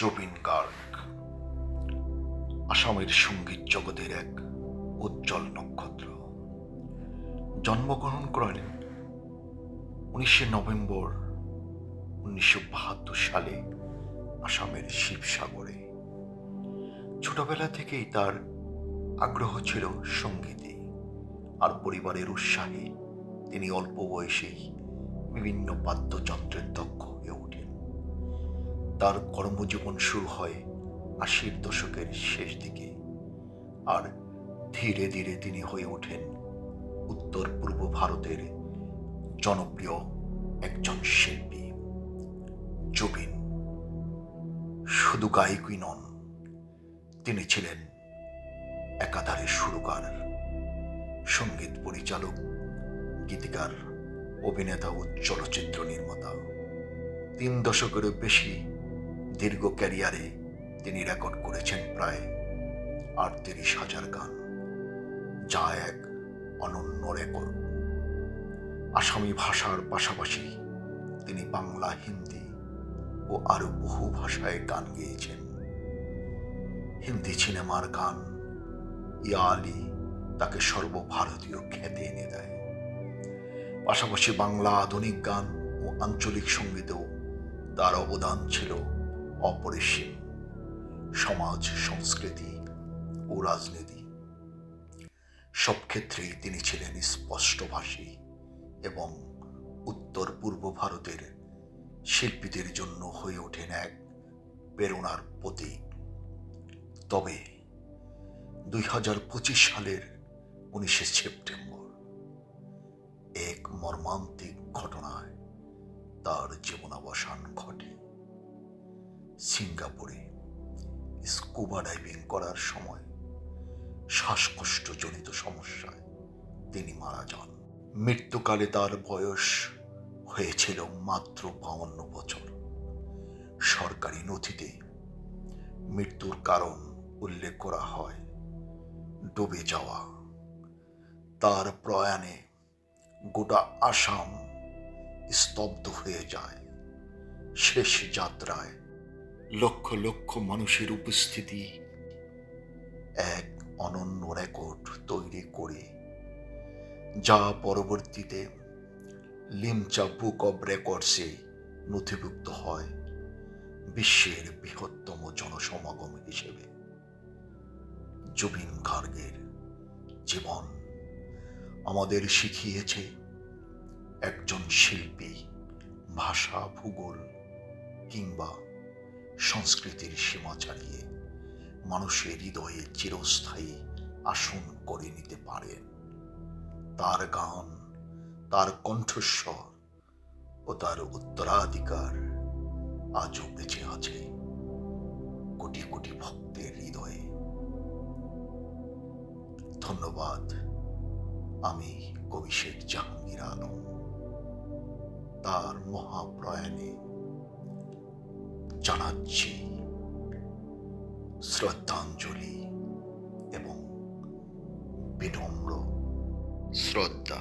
জুবিন গার্গ। আসামের সংগীত জগতের এক উজ্জ্বল নক্ষত্র। জন্মগ্রহণ করেন উনিশে নভেম্বর উনিশশো বাহাত্তর সালে আসামের শিবসাগরে। ছোটবেলা থেকেই তার আগ্রহ ছিল সঙ্গীতে। আর পরিবারের উৎসাহে তিনি অল্প বয়সেই বিভিন্ন বাদ্যযন্ত্রের দক্ষ তার কর্মজীবন শুরু হয় আশির দশকের শেষ দিকে। আর ধীরে ধীরে তিনি হয়ে ওঠেন উত্তর পূর্ব ভারতের জনপ্রিয় একজন শিল্পী, জুবিন। শুধু গায়কই নন, তিনি ছিলেন একাধারে সুরকার, সংগীত পরিচালক, গীতিকার, অভিনেতা ও চলচ্চিত্র নির্মাতা। তিন দশকেরও বেশি দীর্ঘ ক্যারিয়ারে তিনি রেকর্ড করেছেন প্রায় আটত্রিশ হাজার গান, যা এক অনন্য রেকর্ড। আসামি ভাষার পাশাপাশি তিনি বাংলা, হিন্দি ও আরও বহু ভাষায় গান গেয়েছেন। হিন্দি সিনেমার গান ইয়া আলী তাকে সর্বভারতীয় খ্যাতি এনে দেয়। পাশাপাশি বাংলা আধুনিক গান ও আঞ্চলিক সঙ্গীতেও তার অবদান ছিল অপরিসীম। সমাজ, সংস্কৃতি ও রাজনীতি। সব ক্ষেত্রেই তিনি ছিলেন স্পষ্টভাষী এবং উত্তর পূর্ব ভারতের শিল্পীদের জন্য হয়ে ওঠেন এক প্রেরণার প্রতীক। তবে দুই হাজার পঁচিশ সালের উনিশে সেপ্টেম্বর, এক মর্মান্তিক ঘটনায় তার জীবনাবসান ঘটে। সিঙ্গাপুরে স্কুবা ডাইভিং করার সময় শ্বাসকষ্টজনিত সমস্যায় তিনি মারা যান। মৃত্যুকালে তার বয়স হয়েছিল মাত্র বাউন্ন বছর। সরকারি নথিতে মৃত্যুর কারণ উল্লেখ করা হয় ডুবে যাওয়া। তার প্রয়াণে গোটা আসাম স্তব্ধ হয়ে যায়। শেষ যাত্রায় লক্ষ লক্ষ মানুষের উপস্থিতি এক অনন্য রেকর্ড তৈরি করে, যা পরবর্তীতে লিমচা বুক অব রেকর্ডসে নথিভুক্ত হয় বিশ্বের বৃহত্তম জনসমাগম হিসেবে। জুবিন গার্গের জীবন আমাদের শিখিয়েছে একজন শিল্পী, ভাষা, ভূগোল কিংবা সংস্কৃতির সীমা ছাড়িয়ে মানুষের হৃদয়ে চিরস্থায়ী আসন করে নিতে পারেন তার গান, তার কণ্ঠস্বর ও তার উত্তরাধিকার আজও বেঁচে আছে কোটি কোটি ভক্তের হৃদয়ে। ধন্যবাদ। আমি কবি শেখ জাহাঙ্গীর আলম। তার মহাপ্রয়াণে জানাচ্ছি শ্রদ্ধাঞ্জলি এবং বিনম্র শ্রদ্ধা।